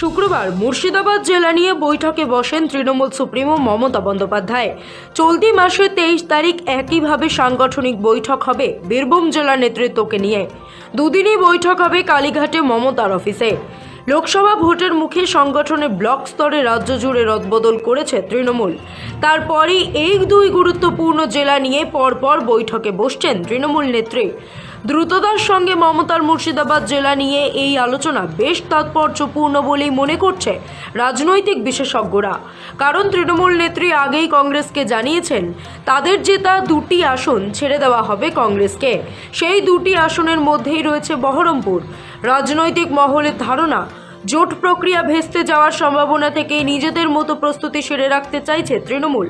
শুক্রবার মুর্শিদাবাদ জেলা নিয়ে বৈঠকে বসেন তৃণমূল সুপ্রিমো মমতা বন্দ্যোপাধ্যায়। চলতি মাসের তেইশ তারিখ একইভাবে সাংগঠনিক বৈঠক হবে বীরভূম জেলা নেতৃত্বকে নিয়ে। দুদিনই বৈঠক হবে কালীঘাটে মমতার অফিসে। লোকসভা ভোটের মুখে সংগঠনে ব্লক স্তরে রাজ্য জুড়ে রদবদল করেছে তৃণমূল। তারপরই এই দুই গুরুত্বপূর্ণ জেলা নিয়ে পরপর বৈঠকে বসছেন তৃণমূল নেত্রী। দ্রুততার সঙ্গে মমতার মুর্শিদাবাদ জেলা নিয়ে এই আলোচনা বেশ তাৎপর্যপূর্ণ বলেই মনে করছে রাজনৈতিক বিশেষজ্ঞরা। কারণ তৃণমূল নেত্রী আগেই কংগ্রেসকে জানিয়েছেন, তাদের জেতা দুটি আসন ছেড়ে দেওয়া হবে কংগ্রেসকে। সেই দুটি আসনের মধ্যেই রয়েছে বহরমপুর। রাজনৈতিক মহলের ধারণা, জোট প্রক্রিয়া ভেস্তে যাওয়ার সম্ভাবনা থেকে নিজেদের মতো প্রস্তুতি সেরে রাখতে চাইছে তৃণমূল।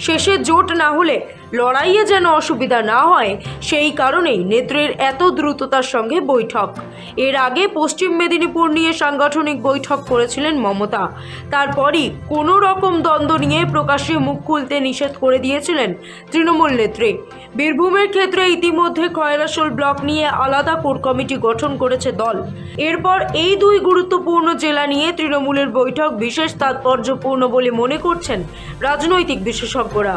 শেষে জোট না হলে লড়াইয়ে যেন অসুবিধা না হয়, সেই কারণেই নেত্রের এত দ্রুততার সঙ্গে বৈঠক। এর আগে পশ্চিম মেদিনীপুর নিয়ে সাংগঠনিক বৈঠক করেছিলেন মমতা। তারপরই কোনো রকম দ্বন্দ্ব নিয়ে প্রকাশ্যে মুখ খুলতে নিষেধ করে দিয়েছিলেন তৃণমূল নেত্রী। বীরভূমের ক্ষেত্রে ইতিমধ্যে খয়রাসোল ব্লক নিয়ে আলাদা কোর কমিটি গঠন করেছে দল। এরপর এই দুই গুরুত্বপূর্ণ জেলা নিয়ে তৃণমূলের বৈঠক বিশেষ তাৎপর্যপূর্ণ বলে মনে করছেন রাজনৈতিক বিশেষজ্ঞরা।